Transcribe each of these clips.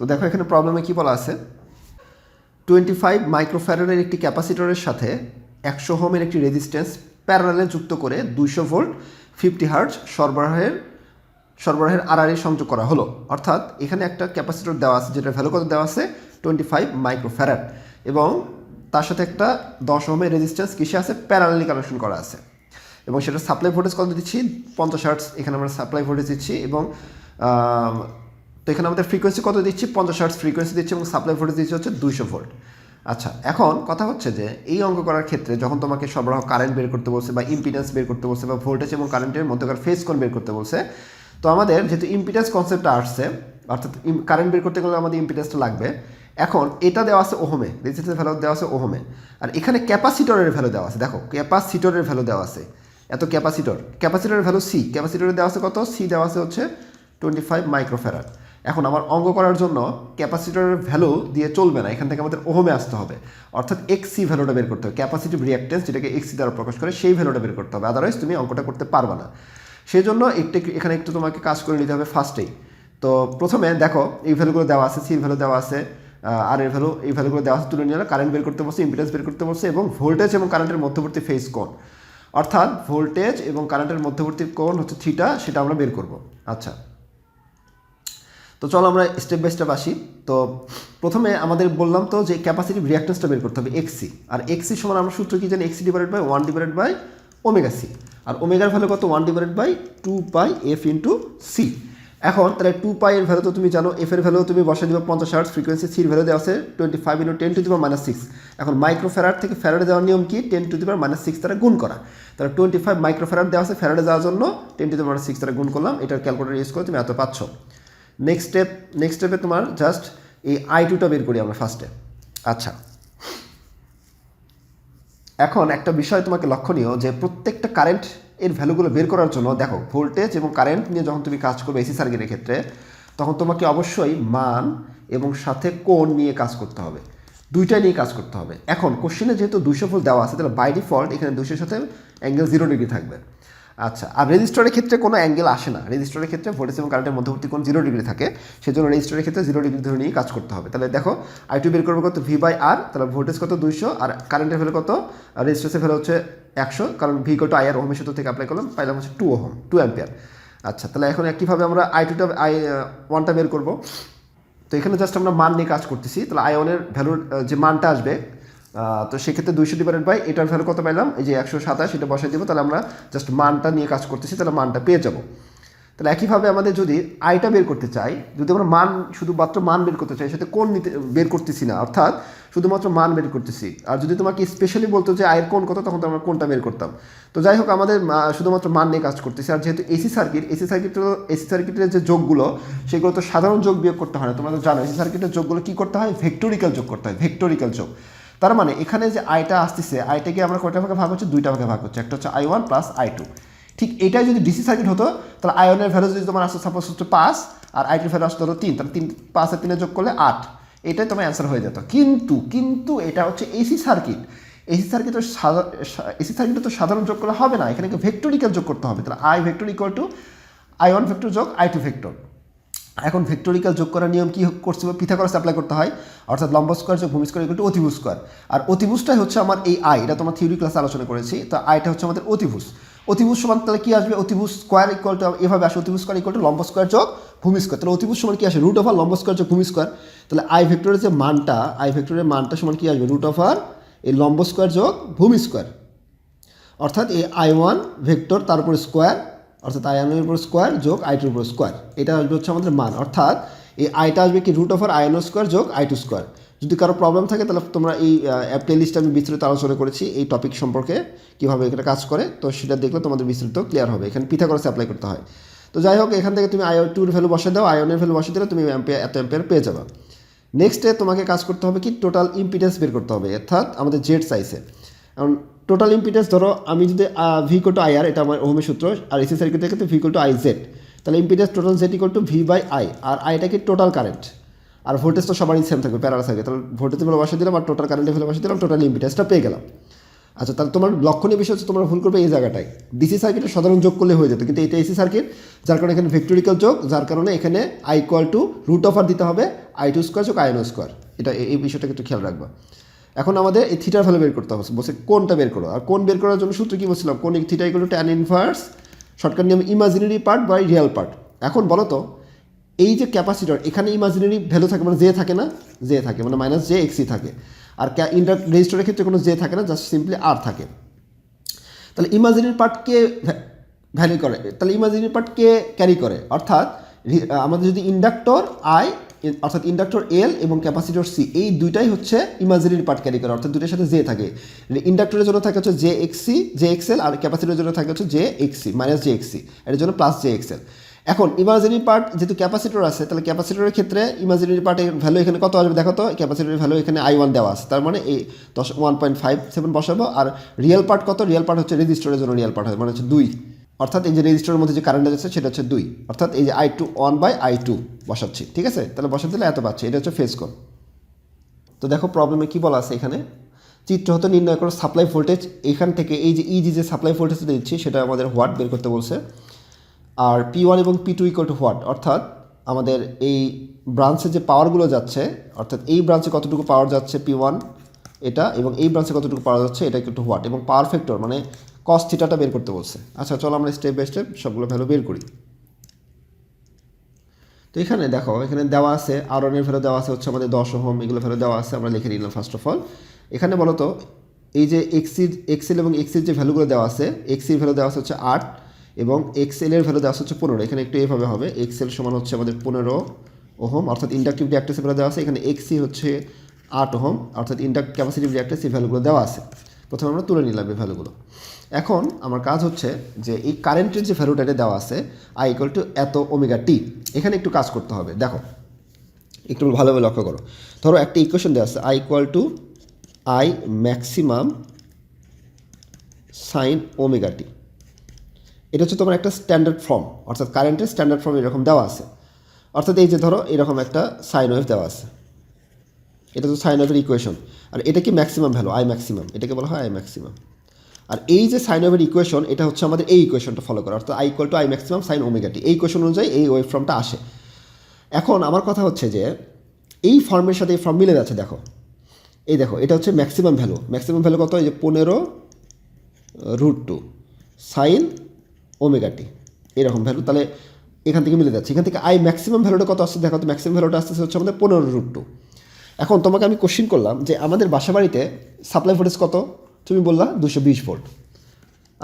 তো দেখো এখানে প্রবলেমে কি বলা আছে? টোয়েন্টি ফাইভ মাইক্রোফ্যারাডের একটি ক্যাপাসিটরের সাথে একশো হোমের একটি রেজিস্ট্যান্স প্যারালালে যুক্ত করে দুইশো ভোল্ট ফিফটি হার্জ সরবরাহের সরবরাহের আড়াআড়ি সংযোগ করা হলো। অর্থাৎ এখানে একটা ক্যাপাসিটর দেওয়া আছে যেটা ভ্যালু কত দেওয়া আছে? টোয়েন্টি ফাইভ মাইক্রোফ্যারাড এবং তার সাথে একটা দশ হোমের রেজিস্ট্যান্স কিসে আছে? প্যারালালি কানেকশন করা আছে। এবং সেটা সাপ্লাই ভোল্টেজ কত দিচ্ছি? পঞ্চাশ হার্টস এখানে আমরা সাপ্লাই ভোল্টেজ দিচ্ছি এবং তো এখানে আমাদের ফ্রিকোয়েন্সি কত দিচ্ছি? পঞ্চাশ হার্টস ফ্রিকোয়েন্সি দিচ্ছি এবং সাপ্লাই ভোল্টেজ দিচ্ছি হচ্ছে দুইশো ভোল্ট আচ্ছা এখন কথা হচ্ছে যে এই অঙ্ক করার ক্ষেত্রে যখন তোমাকে সরবরাহ কারেন্ট বের করতে বলছে বা ইম্পিডেন্স বের করতে বলছে বা ভোল্টেজ এবং কারেন্টের মধ্যকার ফেজ কোন বের করতে বলছে, তো আমাদের যেহেতু ইম্পিডেন্স কনসেপ্টটা আসছে, অর্থাৎ কারেন্ট বের করতে গেলে আমাদের ইম্পিডেন্সটা লাগবে, এখন এটা দেওয়া আছে ওহমে রেজিস্ট্যান্সের ভ্যালু দেওয়া আছে ওহমে। আর এখানে ক্যাপাসিটরের ভ্যালু দেওয়া আছে, দেখো ক্যাপাসিটরের ভ্যালু দেওয়া আছে। এত ক্যাপাসিটর ক্যাপাসিটরের ভ্যালু সি ক্যাপাসিটরের দেওয়া আছে কত? সি দেওয়া আছে হচ্ছে টোয়েন্টি ফাইভ মাইক্রোফেরার এখন আমার অঙ্ক করার জন্য ক্যাপাসিটরের ভ্যালু দিয়ে চলবে না, এখান থেকে আমাদের ওহমে আসতে হবে। অর্থাৎ এক্সি ভ্যালুটা বের করতে হবে। ক্যাপাসিটিভ রিয়াক্টেন্স যেটাকে এক্সি দ্বারা প্রকাশ করে, সেই ভ্যালুটা বের করতে হবে। আদারওয়াইজ তুমি অঙ্কটা করতে পারবে না। সেই জন্য একটু, এখানে একটু তোমাকে কাজ করে নিতে হবে ফার্স্টেই তো প্রথমে দেখো, এই ভ্যালুগুলো দেওয়া আছে সির ভ্যালু দেওয়া আছে আর এর ভ্যালু এই ভ্যালুগুলো দেওয়া আছে, তুলে নিয়ে কারেন্ট বের করতে বসে ইম্পিডেন্স বের করতে বসে এবং ভোল্টেজ এবং কারেন্টের মধ্যবর্তী ফেজ কোণ। অর্থাৎ ভোল্টেজ এবং কারেন্টের মধ্যবর্তী কোণ হচ্ছে থিটা সেটা আমরা বের করব। আচ্ছা। তো চলো আমরা স্টেপ বাই স্টেপ আসি। তো প্রথমে আমাদের বললাম তো যে ক্যাপাসিটিভ রিয়াক্টেন্সটা বের করতে হবে এক্সি আর এক্সি সমান আমরা সূত্র কি জানি? XC divided by one divided by omega C আর ওমেগার ভ্যালু কত? One divided by two pi F into C এখন তাহলে টু পাই এর ভ্যালু তো তুমি জানো এফ এর ভ্যালু তুমি বসে দিবে পঞ্চাশ হার্টস ফ্রিকোয়েন্সি সির ভ্যালু দেওয়া আছে twenty five into ten to the power minus six এখন মাইক্রো ফ্যারাড থেকে ফ্যারাডে দেওয়ার নিয়ম কি? Ten to the power minus six দ্বারা গুণ করা। তাহলে টোয়েন্টি ফাইভ মাইক্রো ফ্যারাড দেওয়া আছে ফ্যারাডে যাওয়ার জন্য ten to the power minus six দ্বারা গুণ করলাম। এটার ক্যালকুলেটার ইউজ করে তুমি এত পাচ্ছ। নেক্সট স্টেপ নেক্সট স্টেপে তোমার জাস্ট এই আই টুটা বের করি আমরা ফার্স্টে আচ্ছা। এখন একটা বিষয় তোমাকে লক্ষণীয় যে প্রত্যেকটা কারেন্ট এর ভ্যালুগুলো বের করার জন্য দেখো ভোল্টেজ এবং কারেন্ট নিয়ে যখন তুমি কাজ করবে এসি সার্কিটের ক্ষেত্রে, তখন তোমাকে অবশ্যই মান এবং সাথে কোণ নিয়ে কাজ করতে হবে। দুইটাই নিয়ে কাজ করতে হবে। এখন কোশ্চেনে যেহেতু দুশো ভোল্ট দেওয়া আছে, তাহলে বাই ডিফল্ট এখানে দুশোর সাথে অ্যাঙ্গেল জিরো ডিগ্রি থাকবে। আচ্ছা আর রেজিস্টারের ক্ষেত্রে কোনো অ্যাঙ্গেল আসে না। রেজিস্টারের ক্ষেত্রে ভোল্টেজ এবং কারেন্টের মধ্যবর্তী কোণ জিরো ডিগ্রি থাকে, সেজন্য রেজিস্টারের ক্ষেত্রে জিরো ডিগ্রি ধরে নিয়ে কাজ করতে হবে। তাহলে দেখো আই টু বের করব কত? ভি বাই আর তাহলে ভোল্টেজ কত? দুইশো, আর কারেন্টের ভ্যালু কত? আর রেজিস্টারের ভ্যালু হচ্ছে একশো, কারণ ভি কত আই আর ওহমের সূত্র থেকে অ্যাপ্লাই করলাম, পাইলাম হচ্ছে টু ওহম টু অ্যাম্পিয়ার আচ্ছা তাহলে এখন একইভাবে আমরা আই টুটা আই ওয়ানটা বের করব। তো এখানে জাস্ট আমরা মান নিয়ে কাজ করতেছি, তাহলে আই আয়নের ভ্যালুর যে মানটা আসবে তো সেক্ষেত্রে দুইশো ডিভাইডেড বাই এটার ভ্যালু কত পাইলাম? এই যে একশো সাতাশ, এটা বসাই দেবো, তাহলে আমরা জাস্ট মানটা নিয়ে কাজ করতেছি, তাহলে মানটা পেয়ে যাব। তাহলে একইভাবে আমাদের যদি আইটা বের করতে চাই, যদি আমরা মান, শুধুমাত্র মান বের করতে চাই সেটা কোন নিতে, বের করতেছি না, অর্থাৎ শুধুমাত্র মান বের করতেছি, আর যদি তোমাকে স্পেশালি বলতো যে আয়ের কোন কত, তখন তো আমরা কোনটা বের করতাম। তো যাই হোক, আমাদের শুধুমাত্র মান নিয়ে কাজ করতেছি, আর যেহেতু AC circuit AC circuit AC সার্কিটের যে যোগগুলো সেগুলো তো সাধারণ যোগ বিয়োগ করতে হয় না। তোমরা তো জানো এসি সার্কিটের যোগগুলো কী করতে হয়? ভেক্টোরিক্যাল যোগ করতে হয় ভেক্টোরিক্যাল যোগ। তার মানে এখানে যে আইটা আসতেছে আইটাকে আমরা কয়টা ভাগে ভাগ হচ্ছে দুইটা ভাগে ভাগ হচ্ছে একটা হচ্ছে I one plus I two ঠিক এটাই যদি ডিসি সার্কিট হতো, তাহলে আয়নের ভ্যালু যদি তোমার আসতো সাপোজ হচ্ছে পাঁচ, আর আইটির ভ্যালু আসতো তিন, তাহলে তিন, পাঁচ তিনে যোগ করলে আট। এটাই তোমার অ্যান্সার হয়ে যেত। কিন্তু কিন্তু এটা হচ্ছে এসি সার্কিট এসি সার্কিট তো সাধারণ এসি সার্কিটে তো সাধারণ যোগ করা হবে না। এখানে ভেক্টোরিক্যাল যোগ করতে হবে? তাহলে I vector equal to I one vector যোগ আই টু ভেক্টর এখন ভেক্টোরিক্যাল যোগ করার নিয়ম কি করছে পিথাগোরাস অ্যাপ্লাই করতে হয়? অর্থাৎ লম্ব স্কোয়ার যোগ ভূমি স্কোয়ার ইকুয়াল টু অতিভুজ স্কোয়ার আর অতিভুজটাই হচ্ছে আমার এই আই এটা তোমার থিওরি ক্লাসে আলোচনা করেছি। তো আইটা হচ্ছে আমাদের অতিভুজ। অতিভুজ সমান তাহলে কি আসবে? অতিভুজ স্কোয়ার ইকুয়াল টু এভাবে আসে, অতিভুজ স্কোয়ার ইকুয়াল টু লম্ব স্কোয়ার যোগ ভূমি স্কোয়ার তাহলে অতিভুজ সমান কি আসে? রুট ওভার লম্ব স্কোয়ার যোগ ভূমি স্কোয়ার তাহলে আই ভেক্টরের যে মানটা আই ভেক্টরের মানটা সমান কি আসবে? রুট ওভার এই লম্ব স্কোয়ার যোগ ভূমি স্কোয়ার অর্থাৎ এই আই ওয়ান ভেক্টর তারপরে স্কোয়ার অর্থাৎ আই ওয়ানের উপর স্কোয়ার যোগ আই টুর উপর স্কোয়ার এটা আসবে হচ্ছে আমাদের মান। অর্থাৎ এই আইটা আসবে কি root over I one square যোগ আই টু স্কোয়ার যদি কারও প্রবলেম থাকে, তাহলে তোমরা এই অ্যাপ লিস্টে আমি বিস্তারিত আলোচনা করেছি এই টপিক সম্পর্কে, কীভাবে এখানে কাজ করে। তো সেটা দেখলে তোমাদের বিস্তারিত ক্লিয়ার হবে। এখানে পিথাগোরাস অ্যাপ্লাই করতে হয়। তো যাই হোক, এখান থেকে তুমি আই টুর ভ্যালু বসে দাও। আয়নের ভ্যালু বসে দিলে তুমি এত অ্যাম্পিয়ার পেয়ে যাবে। নেক্সটে তোমাকে কাজ করতে হবে কি টোটাল ইম্পিডেন্স বের করতে হবে। অর্থাৎ আমাদের জেড সাইজে এখন টোটাল ইম্পিডেন্স ধরো, আমি যদি V equal to I R এটা আমার ওহমের সূত্র, আর এসি সার্কিট থেকে ভি টু আই জেড তাহলে impedance total Z equal to V by I R আইটা কি টোটাল কারেন্ট আর ভোল্টেজ তো সবারই সেম থাকবে প্যারাল থাকবে তাহলে ভোল্টেজ ভ্যালু বসে দিলাম, আর টোটাল কারেন্টের ভ্যালু বসে দিলাম টোটাল ইম্পিডেন্সটা পেয়ে গেলাম। আচ্ছা তাহলে তোমার লক্ষণীয় বিষয় হচ্ছে তোমরা ভুল করবে এই জায়গাটায়। ডিসি সার্কিটে সাধারণ যোগ করলে হয়ে যেত, কিন্তু এটা এসি সার্কিট যার কারণে এখানে ভেক্টোরিক্যাল যোগ, যার কারণে এখানে I equal to root of R দিতে হবে আই টু স্কোয়ার যোগ আইনো স্কোয়ার এটা এই বিষয়টাকে একটু খেয়াল রাখবা। এখন আমাদের এই থিটার ভ্যালু বের করতে হবে। বলছে, কোনটা বের করো? আর কোন বের করার জন্য সূত্র কি বলছিলাম? কোন theta equal tan inverse shortcut নিয়ম imaginary part by real part এখন বলো তো, এই যে ক্যাপাসিটর এখানে ইমাজিনারি ভ্যালু থাকে মানে জে থাকে না? জে থাকে মানে মাইনাস জে এক্সি থাকে। আর ইন্টার রেজিস্টারের ক্ষেত্রে কোনো জে থাকে না জাস্ট সিম্পলি আর থাকে। তাহলে ইমাজিনারি পার্ট কে ভ্যালি করে? তাহলে ইমাজিনারি পার্ট কে ক্যারি করে? অর্থাৎ আমাদের যদি ইন্ডাক্টর আই অর্থাৎ ইন্ডাক্টর এল এবং ক্যাপাসিটর সি এই দুইটাই হচ্ছে ইমাজিনারি পার্ট ক্যারি করে অর্থাৎ দুইটার সাথে জে থাকে। ইন্ডাক্টরের জন্য থাকে হচ্ছে জে এক্সি জে এক্সেল আর ক্যাপাসিটরের জন্য থাকে হচ্ছে J XC minus J XC এর জন্য প্লাস জে এক্সেল এখন ইমাজিনারি পার্ট যেহেতু ক্যাপাসিটর আছে, তাহলে ক্যাপাসিটরের ক্ষেত্রে ইমাজিনারি পার্টের ভ্যালু এখানে কত আসবে দেখো তো? ক্যাপাসিটরের ভ্যালু এখানে আই ওয়ান দেওয়া আছে। তার মানে এই দশ ওয়ান পয়েন্ট ফাইভ সেভেন বসাবো। আর রিয়েল পার্ট কত? রিয়েল পার্ট হচ্ছে রেজিস্টারের জন্য রিয়েল পার্ট হয় মানে হচ্ছে দুই। অর্থাৎ এই যে রেজিস্টারের মধ্যে যে কারেন্ট আছে সেটা হচ্ছে দুই। অর্থাৎ এই যে I two one by I two বসাচ্ছি, ঠিক আছে? তাহলে বসাতে দিলে এত পাচ্ছি, এটা হচ্ছে ফেস কোন তো দেখো প্রবলেমে কী বলা আছে এখানে? চিত্র হতে নির্ণয় করো সাপ্লাই ভোল্টেজ এখান থেকে এই যে ইজি যে সাপ্লাই ভোল্টেজটা দিচ্ছি, সেটা আমাদের হোয়াট বের করতে বলছে। আর পি ওয়ান এবং P two equal to what অর্থাৎ আমাদের এই ব্রাঞ্চে যে পাওয়ারগুলো যাচ্ছে, অর্থাৎ এই ব্রাঞ্চে কতটুকু পাওয়ার যাচ্ছে পি ওয়ান এটা, এবং এই ব্রাঞ্চে কতটুকু পাওয়ার যাচ্ছে, এটা একটু হোয়াট এবং পাওয়ার ফ্যাক্টর মানে কস থিটাটা বের করতে বলছে। আচ্ছা চলো আমরা স্টেপ বাই স্টেপ সবগুলো ভ্যালু বের করি। তো এখানে দেখো, এখানে দেওয়া আছে আর ভ্যালু দেওয়া আছে হচ্ছে আমাদের দশ ওহম, এগুলো ভ্যালু দেওয়া আছে, আমরা লিখে নিলাম ফার্স্ট অফ অল এখানে বলো তো এই যে এক্সির এক্সেল এবং এক্সির যে ভ্যালুগুলো দেওয়া আছে এক্সির ভ্যালু দেওয়া আছে হচ্ছে আট এবং এক্সেল ভ্যালু দেওয়া হচ্ছে পনেরো। এখানে একটু এভাবে হবে এক্সেল সমান হচ্ছে আমাদের পনেরো ওহম, অর্থাৎ ইন্ডাকটিভ রিয়াক্টেন্সের ভ্যালু দেওয়া আছে, এখানে এক্সি হচ্ছে আট ওহম, অর্থাৎ ইন্ডাক্ট ক্যাপাসিটিভ রিয়াক্টেন্স এই ভ্যালুগুলো দেওয়া আছে। প্রথমে আমরা তুলে নিলাম এই ভ্যালুগুলো এখন আমার কাজ হচ্ছে যে এই কারেন্টের যে ভ্যালুটা এটা দেওয়া আছে আই ইকুয়াল টু এত ওমেগা টি এখানে একটু কাজ করতে হবে। দেখো, একটু ভালোভাবে লক্ষ্য করো। ধরো একটা ইকুয়েশন দেওয়া আছে I equal to I maximum sine omega T এটা হচ্ছে তোমার একটা স্ট্যান্ডার্ড ফর্ম অর্থাৎ কারেন্টের স্ট্যান্ডার্ড ফর্ম এরকম দেওয়া আছে। অর্থাৎ এই যে ধরো, এরকম একটা সাইন ওয়েভ দেওয়া আছে। এটা তো সাইন ওয়েভের ইকুয়েশন আর এটা কি ম্যাক্সিমাম ভ্যালু আই ম্যাক্সিমাম এটাকে বলা হয় আই ম্যাক্সিমাম আর এই যে সাইন ওয়েভের ইকুয়েশন এটা হচ্ছে আমাদের এই ইকুয়েশনটা ফলো করা। অর্থাৎ I equal to I maximum sine omega T এই ইকুয়েশন অনুযায়ী এই ওয়েভ ফর্মটা আসে। এখন আমার কথা হচ্ছে যে, এই ফর্মের সাথে এই ফর্ম মিলে যাচ্ছে, দেখো। এই দেখো, এটা হচ্ছে ম্যাক্সিমাম ভ্যালু ম্যাক্সিমাম ভ্যালু কত? এই যে পনেরো রুট টু সাইন ওমেগাটি এরকম ভ্যালু তাহলে এখান থেকে মিলে যাচ্ছে। এখান থেকে আই ম্যাক্সিমাম ভ্যালুটা কত আসছে? দেখো তো ম্যাক্সিমাম ভ্যালুটা আসতেছে হচ্ছে আমাদের পনেরো রুট টু এখন তোমাকে আমি কোশ্চিন করলাম যে আমাদের বাসা বাড়িতে সাপ্লাই ভোল্টেজ কত? তুমি বললা দুশো বিশ ভোল্ট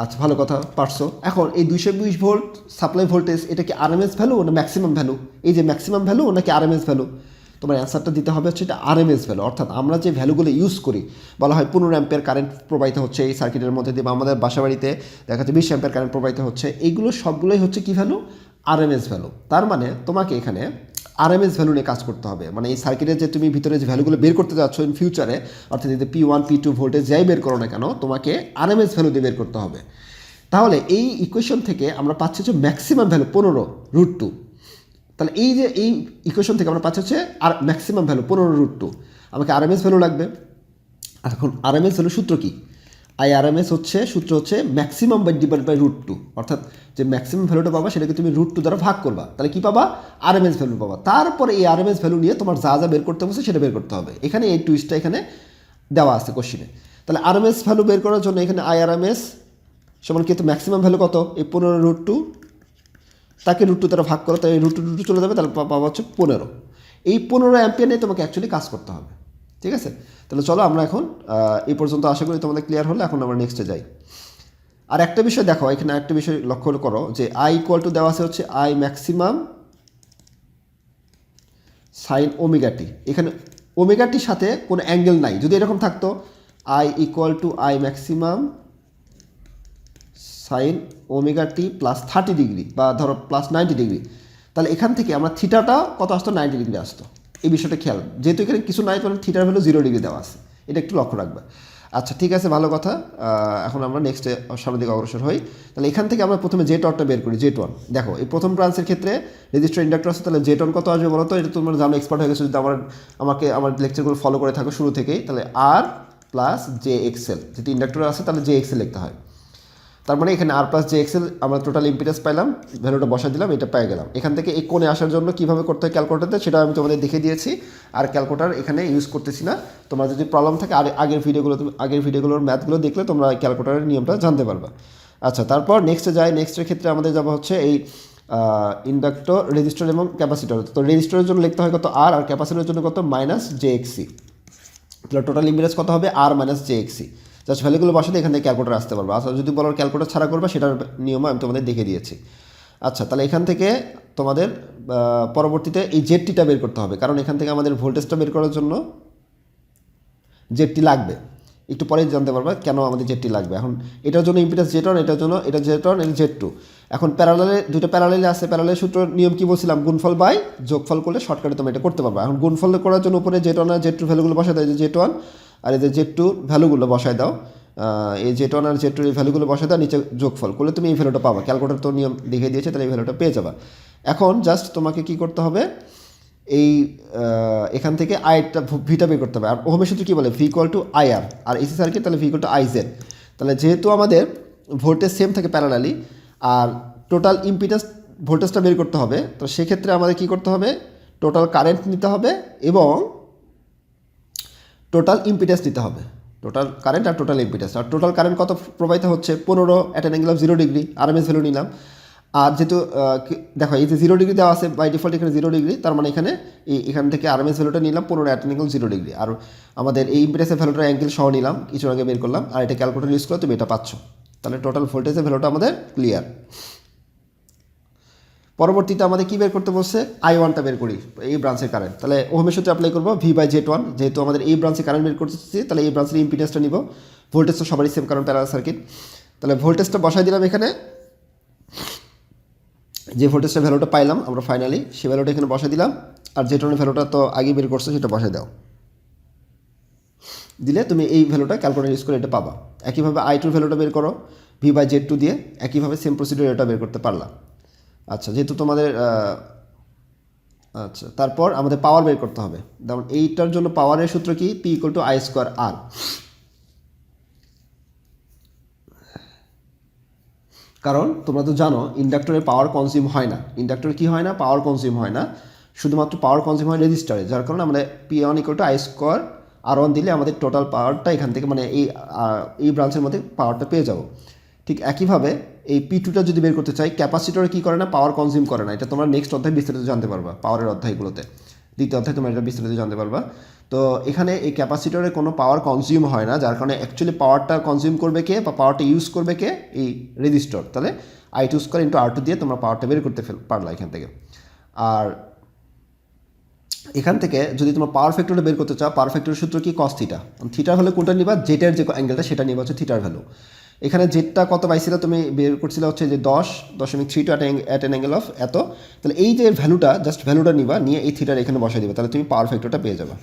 আচ্ছা ভালো কথা, পারছ। এখন এই দুশো বিশ ভোল্ট সাপ্লাই ভোল্টেজ এটা কি আরএমএস ভ্যালু না ম্যাক্সিমাম ভ্যালু এই যে ম্যাক্সিমাম ভ্যালু নাকি আরএমএস ভ্যালু তোমার অ্যান্সারটা দিতে হবে হচ্ছে এটা আরএমএস ভ্যালু অর্থাৎ আমরা যে ভ্যালুগুলো ইউজ করি, বলা হয় পনেরো অ্যাম্পের কারেন্ট প্রবাহিত হচ্ছে এই সার্কিটের মধ্যে দিয়ে বা আমাদের বাসাবাড়িতে দেখা যাচ্ছে বিশ অ্যাম্পের কারেন্ট প্রবাহিত হচ্ছে, এইগুলো সবগুলোই হচ্ছে কি ভ্যালু আরএমএস ভ্যালু তার মানে তোমাকে এখানে আরএমএস ভ্যালু নিয়ে কাজ করতে হবে। মানে এই সার্কিটের যে তুমি ভিতরে যে ভ্যালুগুলো বের করতে যাচ্ছ ইন ফিউচারে অর্থাৎ যদি P one P two voltage যাই বের করো না কেন, তোমাকে আরএমএস ভ্যালু দিয়ে বের করতে হবে। তাহলে এই ইকুয়েশন থেকে আমরা পাচ্ছি হচ্ছে ম্যাক্সিমাম ভ্যালু পনেরো রুট টু তাহলে এই যে এই ইকুয়েশন থেকে আমরা পাচ্ছি হচ্ছে আর ম্যাক্সিমাম ভ্যালু পনেরো রুট টু আমাকে আরএমএস ভ্যালু লাগবে। এখন আরএমএস ভ্যালু সূত্র কি? আই আরএমএস হচ্ছে, সূত্র হচ্ছে maximum by divide by root two অর্থাৎ যে ম্যাক্সিমাম ভ্যালুটা পাবা, সেটাকে তুমি রুট টু দ্বারা ভাগ করবা। তাহলে কি পাবা? আরএমএস ভ্যালু পাবা। তারপরে এই আরএমএস ভ্যালু নিয়ে তোমার যা যা বের করতে বসে, সেটা বের করতে হবে। এখানে এই টুইস্টটা এখানে দেওয়া আছে কোশ্চিনে তাহলে আরএমএস ভ্যালু বের করার জন্য এখানে আই আরএমএস সমান কিন্তু ম্যাক্সিমাম ভ্যালু কত? এই পনেরো রুট টু তাকে রুট টু দ্বারা ভাগ করো তাই রুট টু রুট টু চলে যাবে, তাহলে পা- পাবা হচ্ছে পনেরো। এই পনেরো অ্যাম্পিয়ার নিয়ে তোমাকে অ্যাকচুয়ালি কাজ করতে হবে। ঠিক আছে? তাহলে চলো আমরা এখন এই পর্যন্ত আশা করি তোমাদের ক্লিয়ার হলে, এখন আমরা নেক্সটে যাই। আর একটা বিষয় দেখো, এখানে একটা বিষয় লক্ষ্য করো, যে আই ইকুয়াল টু দেওয়া আছে হচ্ছে আই ম্যাক্সিমাম সাইন ওমেগাটি এখানে ওমেগাটির সাথে কোনো অ্যাঙ্গেল নাই। যদি এরকম থাকতো I equal to I maximum sine omega T plus thirty degree বা ধরো প্লাস নাইনটি ডিগ্রি তাহলে এখান থেকে আমরা থিটাটা কত আসতো? নাইনটি ডিগ্রি আসতো। এই বিষয়টা খেয়াল। যেহেতু এখানে কিছু নাই, তাহলে থিটার ভ্যালু জিরো ডিগ্রি দেওয়া আছে। এটা একটু লক্ষ্য রাখবে। আচ্ছা ঠিক আছে, ভালো কথা। এখন আমরা নেক্সটে সামনের দিকে অগ্রসর হই। তাহলে এখান থেকে আমরা প্রথমে জেট ওয়ানটা বের করি জেট ওয়ান দেখো, এই প্রথম ব্রাঞ্চের ক্ষেত্রে রেজিস্টার ইন্ডাক্টর আছে, তাহলে জেট ওয়ান কত আসবে বলো তো এটা তোমরা জানো এক্সপার্ট হয়ে গেছো, যদি আমার, আমাকে, আমার লেকচারগুলো ফলো করে থাকো শুরু থেকেই, তাহলে আর প্লাস জে এক্সেল যদি ইন্ডাক্টর আছে, তাহলে জে এক্সেল লিখতে হয়। তার মানে এখানে আর প্লাস জে এক্সেল আমরা টোটাল ইম্পিডেন্স পাইলাম ভ্যালুটা বসা দিলাম, এটা পেয়ে গেলাম। এখান থেকে এই কোণে আসার জন্য কীভাবে করতে হয় ক্যালকুলেটারতে সেটা আমি তোমাদের দেখে দিয়েছি। আর ক্যালকুলেটার এখানে ইউজ করতেছি না। তোমরা যদি প্রবলেম থাকে, আর আগের ভিডিওগুলো তুমি, আগের ভিডিওগুলোর ম্যাথগুলো দেখলে তোমরা ক্যালকুলেটারের নিয়মটা জানতে পারবা। আচ্ছা তারপর নেক্সটে যাই নেক্সটের ক্ষেত্রে আমাদের যাব হচ্ছে এই ইন্ডাক্টর রেজিস্টার এবং ক্যাপাসিটর তো রেজিস্টারের জন্য লিখতে হয় কত আর আর ক্যাপাসিটরের জন্য কত মাইনাস জে এক্সি তাহলে টোটাল ইম্পিডেন্স কত হবে? R minus J XC just ভ্যালুগুলো বসাতে এখান থেকে ক্যালকুলেটার আসতে পারবে। আচ্ছা যদি বলো ক্যালকুলেটার ছাড়া করবে, সেটার নিয়ম আমি তোমাদের দেখে দিয়েছি। আচ্ছা তাহলে এখান থেকে তোমাদের পরবর্তীতে এই জেডটিটা বের করতে হবে। কারণ এখান থেকে আমাদের ভোল্টেজটা বের করার জন্য জেডটি লাগবে। একটু পরে জানতে পারবে কেন আমাদের জেডটি লাগবে। এখন এটার জন্য ইম্পিডেন্স জেট ওয়ান এটার জন্য এটা জেড ওয়ান এটা জেড টু এখন প্যারালালে দুটো প্যারালালে আছে। প্যারালালের সূত্র নিয়ম কি বলছিলাম? গুণফল বাই যোগফল করলে শর্টকাটে তুমি এটা করতে পারবে। এখন গুণফল করার জন্য উপরে জেড ওয়ান আর জেড টু ভ্যালুগুলো বসাতে জেড ওয়ান আর এদের জেড টু ভ্যালুগুলো বসায় দাও এই জেড ওয়ান আর জেড টু এই ভ্যালুগুলো বসায় দাও, নিচে যোগফল করলে তুমি এই ভ্যালুটা পাবা। ক্যালকুলেটার তো নিয়ম দেখিয়ে দিয়েছে, তাহলে এই ভ্যালুটা পেয়ে যাবা। এখন জাস্ট তোমাকে কি করতে হবে, এই এখান থেকে আইটা ভিটা বের করতে হবে। আর ওহমের সূত্র কী বলে? V equal to I R R AC circuit তাহলে V equal to I Z তাহলে যেহেতু আমাদের ভোল্টেজ সেম থাকে প্যারালালি আর টোটাল ইম্পিডেন্স ভোল্টেজটা বের করতে হবে তো সেক্ষেত্রে আমাদের কি করতে হবে? টোটাল কারেন্ট নিতে হবে এবং টোটাল ইম্পিডেন্স নিতে হবে। টোটাল কারেন্ট আর টোটাল ইম্পিডেন্স আর টোটাল কারেন্ট কত প্রবাহিত হচ্ছে? পনেরো at angle of zero degree RMS value নিলাম। আর যেহেতু দেখো, এই যে জিরো ডিগ্রি দেওয়া আছে বাই ডিফল্ট এখানে জিরো ডিগ্রি তার মানে এখানে এই, এখান থেকে আরএমএস ভ্যালুটা নিলাম, পনেরো অ্যাট অ্যাঙ্গেল জিরো ডিগ্রি আর আমাদের এই ইম্পিডেন্সের ভ্যালুটা অ্যাঙ্গেল সহ নিলাম কিছু আগে বের করলাম। আর এটা ক্যালকুলেটর ইউজ করে, তুমি এটা পাচ্ছ। তাহলে টোটাল ভোল্টেজের ভ্যালুটা আমাদের ক্লিয়ার পরবর্তীতে আমাদের কী বের করতে বলছে? আই ওয়ানটা বের করি, এই ব্রাঞ্চের কারেন্ট তাহলে ওহমের সূত্রে অ্যাপ্লাই করব ভি বাই জেট ওয়ান যেহেতু আমাদের এই ব্রাঞ্চে কারেন্ট বের করতেছি তাহলে এই ব্রাঞ্চের ইম্পিডেন্সটা নিব। ভোল্টেজ তো সবারই সেম কারণ প্যারাল সার্কিট তাহলে ভোল্টেজটা বসাই দিলাম এখানে। যে ভোল্টেজটা ভ্যালুটা পাইলাম আমরা ফাইনালি সে ভ্যালুটা এখানে বসাই দিলাম। আর যে ওয়ানের ভ্যালুটা তো আগে বের করছ, সেটা বসাই দাও। দিলে তুমি এই ভ্যালুটা ক্যালকুলেটর ইউজ করে এটা পাবা। একইভাবে আই টুর ভ্যালুটা বের করো ভি বাই জেড টু দিয়ে, একইভাবে সেম প্রসিডিউর এটা বের করতে পারলাম আচ্ছা যেহেতু তোমাদের আচ্ছা তারপর আমাদের পাওয়ার বের করতে হবে। যেমন এইটার জন্য পাওয়ারের সূত্র কি? P equal to I square R কারণ তোমরা তো জানো ইন্ডাক্টরের পাওয়ার কনজিউম হয় না। ইন্ডাক্টরে কি হয় না? পাওয়ার কনজিউম হয় না। শুধুমাত্র পাওয়ার কনজিউম হয় রেজিস্টারে, যার কারণে আমরা P one equal to I square R one দিলে আমাদের টোটাল পাওয়ারটা এখান থেকে মানে এই এই ব্রাঞ্চের মধ্যে পাওয়ারটা পেয়ে যাব। ঠিক একইভাবে এই পি টুটা যদি বের করতে চাই ক্যাপাসিটরে কী করে না? পাওয়ার কনজিউম করে না। এটা তোমরা নেক্সট অধ্যায় বিস্তারিত জানতে পারবা পাওয়ারের অধ্যায়গুলোতে। দ্বিতীয় অধ্যায় তোমরা এটা বিস্তারিত জানতে পারবা। তো এখানে এই ক্যাপাসিটরে কোনো পাওয়ার কনজিউম হয় না, যার কারণে অ্যাকচুয়ালি পাওয়ারটা কনজিউম করবে কে বা পাওয়ারটা ইউজ করবে কে? এই রেজিস্টর তাহলে I two square into R two দিয়ে তোমরা পাওয়ারটা বের করতে পারলা এখান থেকে। আর এখান থেকে যদি তোমার পাওয়ার ফ্যাক্টরটা বের করতে চাও পাওয়ার ফ্যাক্টরের সূত্র কি? কস থিটা থিটার হলে কোনটা নিবা? জেটের যে অ্যাঙ্গেলটা সেটা নিবা হচ্ছে থিটার ভ্যালু এখানে জেটটা কত পাইছিল তুমি বের করছিলে হচ্ছে যে দশ, দশমিক three two at at an angle of এত। তাহলে এই যে ভ্যালুটা জাস্ট ভ্যালুটা নিবা, নিয়ে এই থিটার এখানে বসাই দিবে, তাহলে তুমি পাওয়ার ফ্যাক্টরটা পেয়ে যাবে।